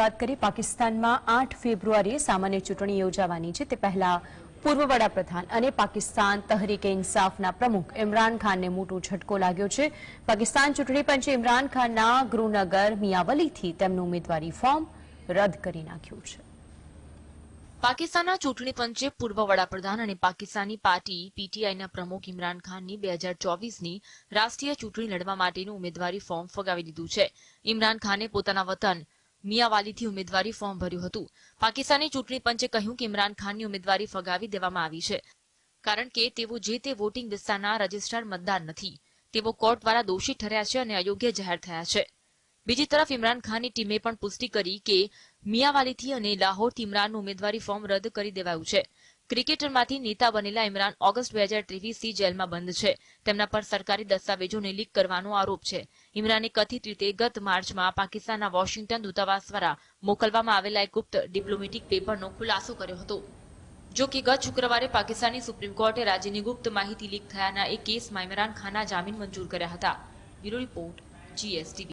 વાત કરી પાકિસ્તાનમાં આઠ ફેબ્રુઆરીએ સામાન્ય ચૂંટણી યોજાવાની છે. તે પહેલા પૂર્વ વડાપ્રધાન અને પાકિસ્તાન તહરીકે ઇન્સાફના પ્રમુખ ઇમરાન ખાનને મોટો ઝટકો લાગ્યો છે. પાકિસ્તાન ચૂંટણી પંચે ઇમરાન ખાનના ગૃહનગર મિયાવલીથી તેમનું ઉમેદવારી ફોર્મ રદ કરી નાખ્યું છે. પાકિસ્તાનના ચૂંટણી પંચે પૂર્વ વડાપ્રધાન અને પાકિસ્તાની પાર્ટી પીટીઆઈના પ્રમુખ ઇમરાન ખાનની બે હજાર ચોવીસની રાષ્ટ્રીય ચૂંટણી લડવા માટેનું ઉમેદવારી ફોર્મ ફગાવી દીધું છે. ઇમરાન ખાને પોતાના વતન મિયાવાલીથી ઉમેદવારી ફોર્મ ભર્યું હતું. પાકિસ્તાની ચૂંટણી પંચે કહ્યું કે ઇમરાન ખાનની ઉમેદવારી ફગાવી દેવામાં આવી છે. કારણ કે તેઓ જે તે વોટિંગ વિસ્તારના રજિસ્ટર્ડ મતદાર નથી. તેઓ કોર્ટ દ્વારા દોષિત ઠર્યા છે અને અયોગ્ય જાહેર થયા છે. બીજી તરફ ઇમરાન ખાનની ટીમે પણ પુષ્ટિ કરી કે મિયાવાલીથી અને લાહોરથી ઇમરાનનું ઉમેદવારી ફોર્મ રદ કરી દેવાયું છે. ક્રિકેટરમાંથી નેતા બનેલા ઇમરાન ઓગસ્ટ બે હજાર ત્રેવીસથી જેલમાં બંધ છે. તેમના પર સરકારી દસ્તાવેજોને લીક કરવાનો આરોપ છે. ઇમરાને કથિત રીતે ગત માર્ચમાં પાકિસ્તાનના વોશિંગ્ટન દૂતાવાસ દ્વારા મોકલવામાં આવેલા એક ગુપ્ત ડિપ્લોમેટિક પેપરનો ખુલાસો કર્યો હતો. જો કે ગત શુક્રવારે પાકિસ્તાની સુપ્રીમ કોર્ટે રાજ્યની ગુપ્ત માહિતી લીક થયાના એક કેસમાં ઇમરાન ખાનના જામીન મંજૂર કર્યા હતા. Bureau report, GSTV.